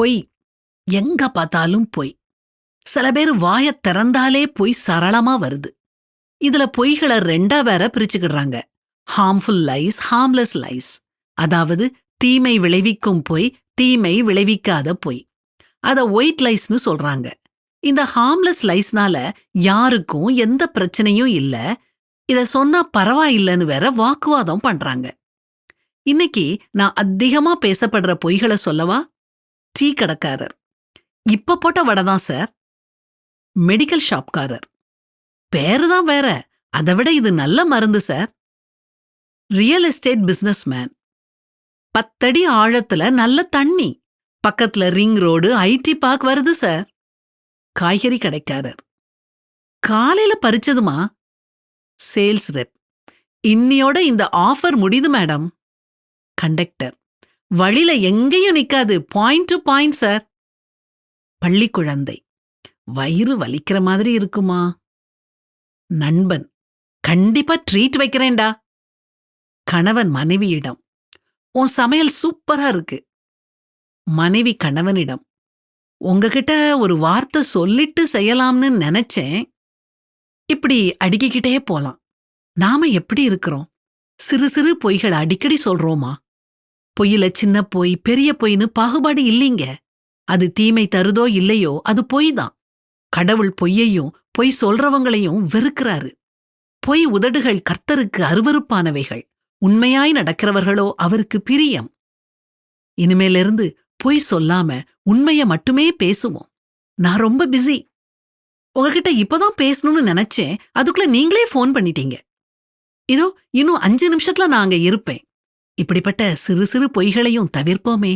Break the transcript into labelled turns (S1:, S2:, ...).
S1: பொய் எங்க பார்த்தாலும் பொய். சில பேர் வாயத் திறந்தாலே பொய் சரளமா வருது. இதுல பொய்களை ரெண்டா வேற பிரிச்சுக்கிடுறாங்க. ஹார்ம்ஃபுல் லைஸ் ஹார்ம்லெஸ் லைஸ் அதாவது தீமை விளைவிக்கும் பொய் தீமை விளைவிக்காத பொய். அத ஒயிட் லைஸ்னு சொல்றாங்க. இந்த ஹார்ம்லெஸ் லைஸ்னால யாருக்கும் எந்த பிரச்சனையும் இல்ல. இத சொன்னா பரவாயில்லைன்னு வேற வாக்குவாதம் பண்றாங்க. இன்னைக்கு நான் அதிகமா பேசப்படுற பொய்களை சொல்லவா? டீ கடைக்காரர். இப்ப போட்ட வடை தான் சார். மெடிக்கல் ஷாப்காரர். பேரு தான் வேற. அதை விட இது நல்ல மருந்து சார். Real estate businessman. பத்தடி ஆழத்துல நல்ல தண்ணி. பக்கத்துல ரிங் ரோடு ஐடி பார்க் வருது சார். காய்கறி கடைக்காரர். காலையில பறிச்சதுமா? Sales rep. இன்னியோட இந்த ஆஃபர் முடியுது மேடம். கண்டக்டர். வழியில எங்கேயும் நிக்காது. பாயிண்ட் டு பாயிண்ட் சார் பள்ளி குழந்தை. வயிறு வலிக்கிற மாதிரி இருக்குமா? நண்பன் கண்டிப்பா ட்ரீட் வைக்கிறேன்டா. கணவன் மனைவியிடம். உன் சமையல் சூப்பரா இருக்கு. மனைவி கணவனிடம். உங்ககிட்ட ஒரு வார்த்தை சொல்லிட்டு செய்யலாம்னு நினைச்சேன். இப்படி அடுக்கிக்கிட்டே போலாம். நாம எப்படி இருக்கிறோம்? சிறு சிறு பொய்கள் அடிக்கடி சொல்றோமா? பொய்யில சின்ன பொய் பெரிய பொய்னு பாகுபாடு இல்லைங்க. அது தீமை தருதோ இல்லையோ அது பொய் தான் கடவுள் பொய்யையும் பொய் சொல்றவங்களையும் வெறுக்கிறாரு. பொய் உதடுகள் கர்த்தருக்கு அருவருப்பானவைகள். உண்மையாய் நடக்கிறவர்களோ அவருக்கு பிரியம். இனிமேலிருந்து பொய் சொல்லாம உண்மைய மட்டுமே பேசுவோம். நான் ரொம்ப பிஸி. உங்ககிட்ட இப்பதான் பேசணும்னு நினைச்சேன். அதுக்குள்ள நீங்களே ஃபோன் பண்ணிட்டீங்க. இதோ இன்னும் அஞ்சு நிமிஷத்துல நான் அங்க இருப்பேன். இப்படிப்பட்ட சிறு சிறு பொய்களையும் தவிர்ப்போமே.